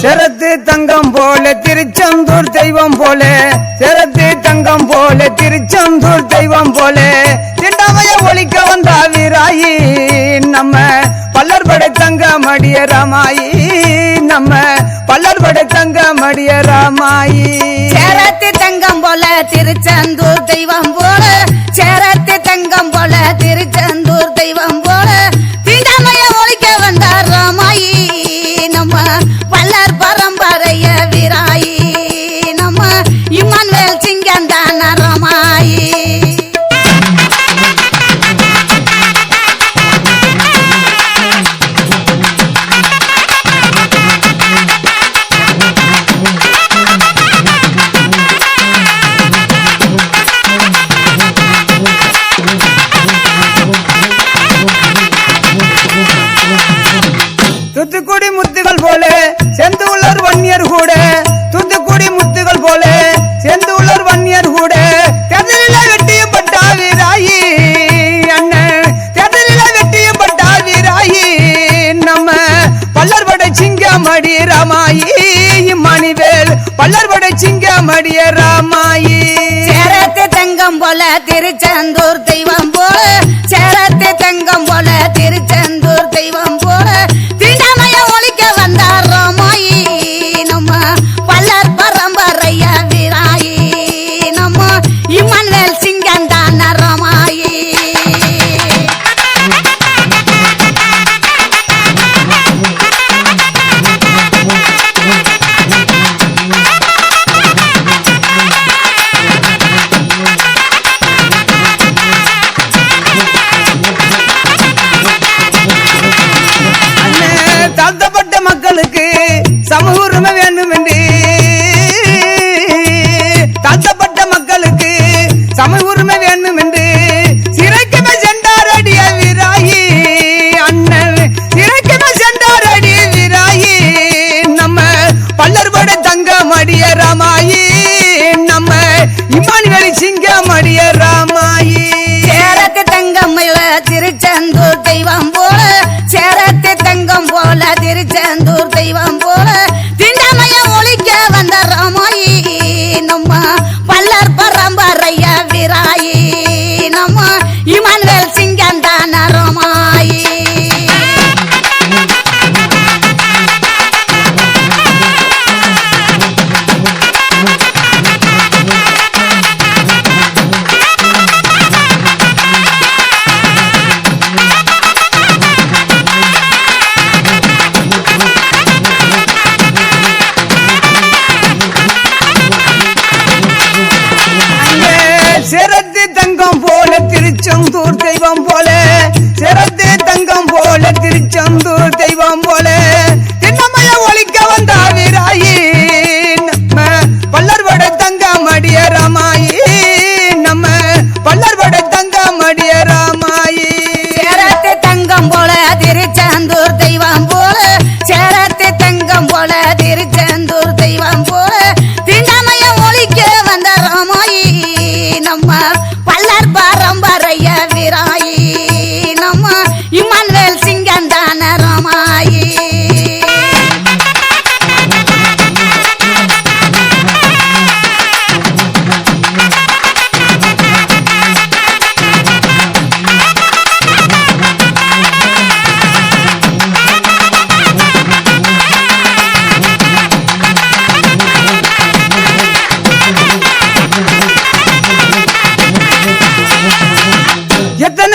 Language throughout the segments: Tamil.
சிரத்து தங்கம் போல திருச்செந்தூர் தெய்வம் போல சிரத்து தங்கம் போல திருச்செந்தூர் தெய்வம் போல சேரத்து தங்கம் போல திருச்செந்தூர் தெய்வம் போல. தீண்டாமைய ஒழிக்க வந்தார் ராமாயி நம்ம பல்லர் பரம்பரைய வீராயி நம்ம இம்மன் இம்மன்வேல் சிங்கந்தான ராமாயி. சிங்கமடிய ராமாயி. சேரத்து தங்கம் போல திருச்செந்தூர் தெய்வம் பல்லர்படை தங்க மடிய ராமாயி நம்ம இமானுவேலி சிங்க மடிய ராமாயி. சேரத்து தங்கம் இல்ல திருச்செந்தூர் தெய்வம் போல சேரத்து தங்கம் போல திருச்செந்தூர் தெய்வம் போல திண்டாமைய ஒழிக்க வந்த ராமாயி நம்ம பல்லர் பரம்பரைய விராயி நம்ம இமானுவேல் போல திருச்செந்தூர்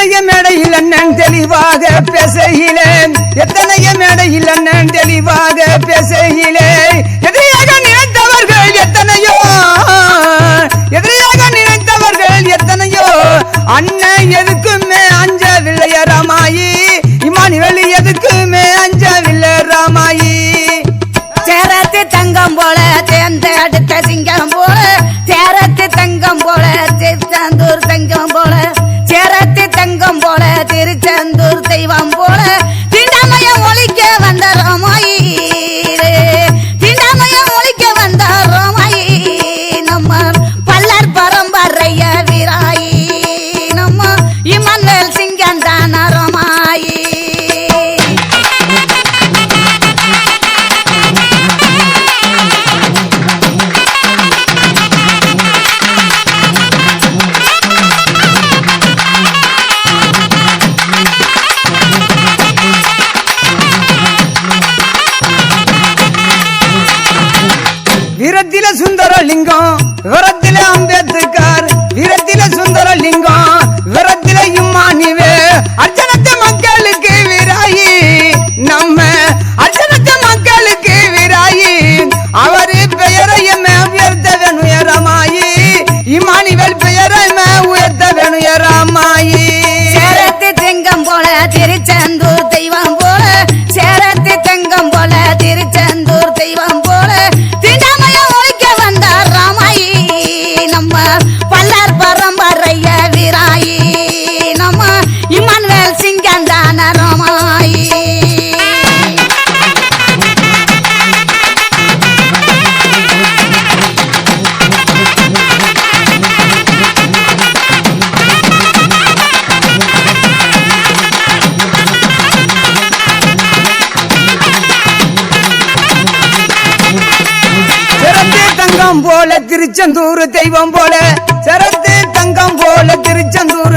எத்தனைய மேடையில் அண்ணன் தெளிவாக பேசையிலே எத்தனைய மேடையில் அண்ணன் தெளிவாக பேசையிலே எதிரியாக நினைத்தவர்கள் எத்தனையோ? எதிரியாக நினைத்தவர்கள் எத்தனையோ? அண்ணன் எதுக்குமே அஞ்ச விளையரமா திருச்செந்தூர் தெய்வம். தங்கம் போல திருச்செந்தூர் தெய்வம் போல சரத்து தங்கம் போல திருச்செந்தூர்